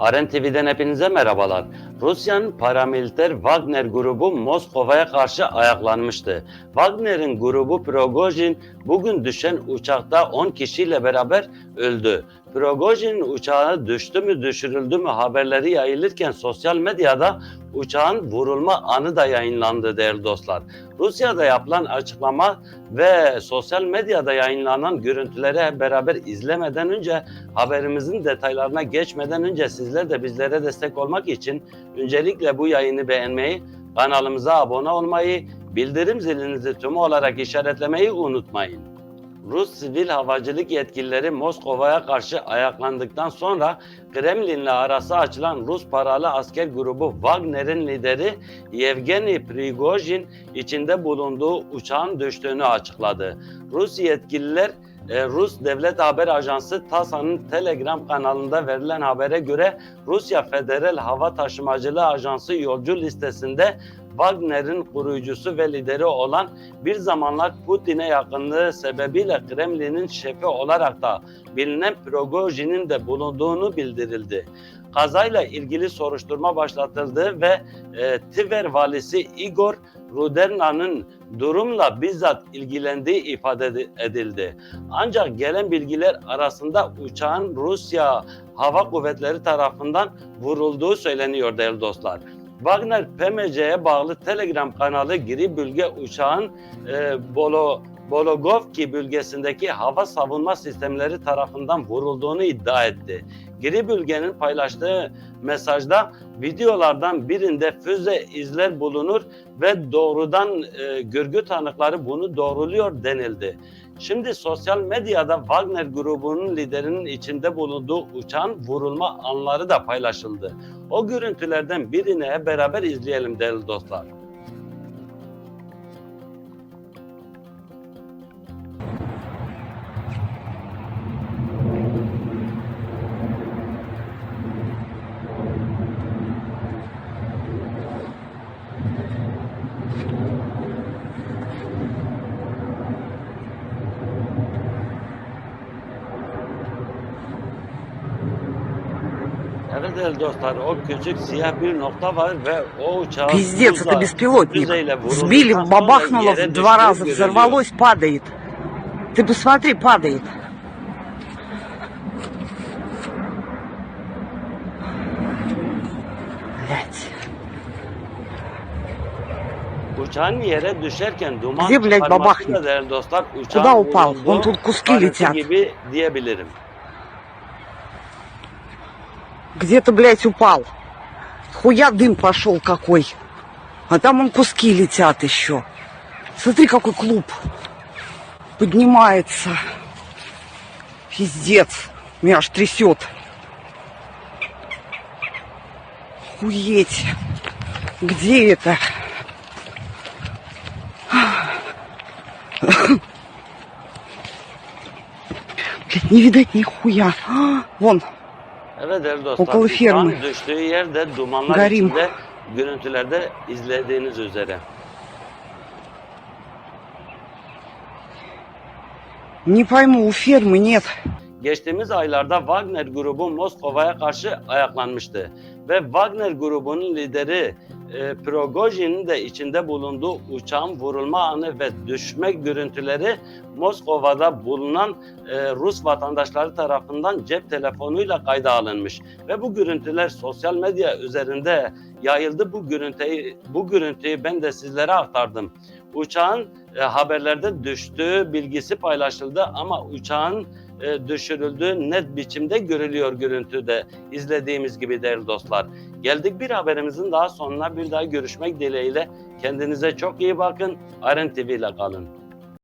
Aren TV'den hepinize merhabalar. Rusya'nın paramiliter Wagner grubu Moskova'ya karşı ayaklanmıştı. Wagner'in grubu Prigozhin bugün düşen uçakta 10 kişiyle beraber öldü. Prigozhin'in uçağı düştü mü düşürüldü mü haberleri yayılırken sosyal medyada uçağın vurulma anı da yayınlandı değerli dostlar. Rusya'da yapılan açıklama ve sosyal medyada yayınlanan görüntüleri hep beraber izlemeden önce haberimizin detaylarına geçmeden önce sizler de bizlere destek olmak için öncelikle bu yayını beğenmeyi, kanalımıza abone olmayı, bildirim zilinizi tüm olarak işaretlemeyi unutmayın. Rus sivil havacılık yetkilileri Moskova'ya karşı ayaklandıktan sonra Kremlin'le arası açılan Rus paralı asker grubu Wagner'in lideri Yevgeny Prigozhin içinde bulunduğu uçağın düştüğünü açıkladı. Rus yetkililer e, Rus Devlet Haber Ajansı TASS'ın Telegram kanalında verilen habere göre Rusya Federal Hava Taşımacılığı Ajansı yolcu listesinde Wagner'in kurucusu ve lideri olan bir zamanlar Putin'e yakınlığı sebebiyle Kremlin'in şefi olarak da bilinen Prigozhin'in de bulunduğunu bildirildi. Kazayla ilgili soruşturma başlatıldı ve e, Tver valisi Igor Ruderna'nın durumla bizzat ilgilendiği ifade edi- edildi. Ancak gelen bilgiler arasında uçağın Rusya Hava Kuvvetleri tarafından vurulduğu söyleniyor değerli dostlar. Wagner PMC'ye bağlı Telegram kanalı Gri Bölge uçağın e, Bolo, Bologovki bölgesindeki hava savunma sistemleri tarafından vurulduğunu iddia etti. Gri Bölge'nin paylaştığı mesajda videolardan birinde füze izler bulunur ve doğrudan e, görgü tanıkları bunu doğruluyor denildi. Şimdi sosyal medyada Wagner grubunun liderinin içinde bulunduğu uçağın vurulma anları da paylaşıldı. O görüntülerden birini beraber izleyelim değerli dostlar. Evet değerli dostlar o küçük siyah bir nokta var ve o uçağın Пиздец, hızla- это беспилотник. füzeyle vurulduktan Сбили, sonra бабахнуло yere в два düştüğü раза, görülüyor. взорвалось, падает. Ты посмотри, падает. Блять. Uçağın yere düşerken duman Где, блядь, çıkarması бабахнет? da değerli dostlar uçağın Куда упал? vurulduğu Вон тут куски kanıtı летят. gibi diyebilirim. Где-то, блядь, упал. Хуя дым пошел какой. А там он куски летят еще. Смотри, какой клуб. Поднимается. Пиздец. Меня аж трясет. Охуеть. Где это? Блядь, не видать нихуя. А, Вон, Evet değerli dostlar Okulu uçağın firma. düştüğü yerde dumanlar Garim. içinde görüntülerde izlediğiniz üzere. не pойму, у фермы нет. Geçtiğimiz aylarda Wagner grubu Moskova'ya karşı ayaklanmıştı ve Wagner grubunun lideri e, Prigozhin'in de içinde bulunduğu uçağın vurulma anı ve düşme görüntüleri Moskova'da bulunan e, Rus vatandaşları tarafından cep telefonuyla kayda alınmış ve bu görüntüler sosyal medya üzerinde yayıldı. Bu görüntüyü bu görüntüyü ben de sizlere aktardım. Uçağın e, haberlerde düştüğü bilgisi paylaşıldı ama uçağın e, düşürüldüğü net biçimde görülüyor görüntüde izlediğimiz gibi değerli dostlar. Geldik bir haberimizin daha sonuna bir daha görüşmek dileğiyle. Kendinize çok iyi bakın. Aren TV ile kalın.